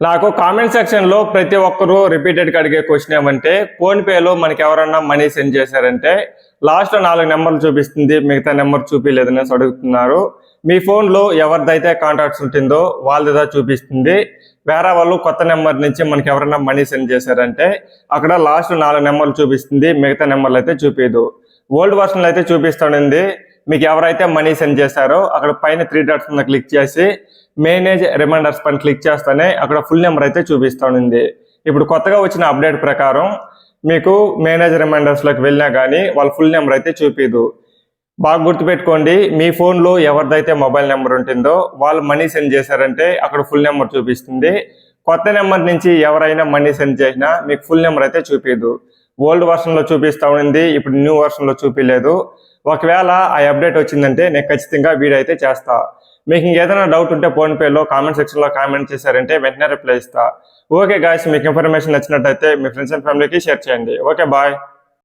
నాకు కామెంట్ సెక్షన్లో ప్రతి ఒక్కరూ రిపీటెడ్గా అడిగే క్వశ్చన్ ఏమంటే ఫోన్పేలో మనకి ఎవరన్నా మనీ సెండ్ చేశారంటే లాస్ట్లో నాలుగు నెంబర్లు చూపిస్తుంది మిగతా నెంబర్ చూపించలేదని అడుగుతున్నారు. మీ ఫోన్లో ఎవరిదైతే కాంటాక్ట్స్ ఉంటుందో వాళ్ళదిదా చూపిస్తుంది. వేరే వాళ్ళు కొత్త నెంబర్ నుంచి మనకి ఎవరైనా మనీ సెండ్ చేశారంటే అక్కడ లాస్ట్ నాలుగు నెంబర్లు చూపిస్తుంది మిగతా నెంబర్లు అయితే చూపించదు ఓల్డ్ వర్షన్లో అయితే చూపిస్తుంది మీకు ఎవరైతే మనీ సెండ్ చేశారో అక్కడ పైన త్రీ డాట్స్ మీద క్లిక్ చేసి మేనేజ్ రిమైండర్స్ పైన క్లిక్ చేస్తేనే అక్కడ ఫుల్ నెంబర్ అయితే చూపిస్తుంది ఇప్పుడు కొత్తగా వచ్చిన అప్డేట్ ప్రకారం మీకు మేనేజ్ రిమైండర్స్లోకి వెళ్ళినా కానీ వాళ్ళ ఫుల్ నెంబర్ అయితే చూపించదు బాగా గుర్తుపెట్టుకోండి మీ ఫోన్లో ఎవరిదైతే మొబైల్ నెంబర్ ఉంటుందో వాళ్ళు మనీ సెండ్ చేశారంటే అక్కడ ఫుల్ నెంబర్ చూపిస్తుంది. కొత్త నెంబర్ నుంచి ఎవరైనా మనీ సెండ్ చేసినా మీకు ఫుల్ నెంబర్ అయితే చూపించదు ఓల్డ్ వర్షన్లో చూపిస్తూ ఉండింది ఇప్పుడు న్యూ వర్షన్లో చూపించలేదు ఒకవేళ ఆ అప్డేట్ వచ్చిందంటే నేను ఖచ్చితంగా వీడియో అయితే చేస్తా. మీకు ఇంకేదైనా డౌట్ ఉంటే ఫోన్పేలో కామెంట్ సెక్షన్లో కామెంట్ చేశారంటే వెంటనే రిప్లై ఇస్తా. ఓకే గాయస్ మీకు ఇన్ఫర్మేషన్ నచ్చినట్టయితే మీ ఫ్రెండ్స్ అండ్ ఫ్యామిలీకి షేర్ చేయండి. Okay bye.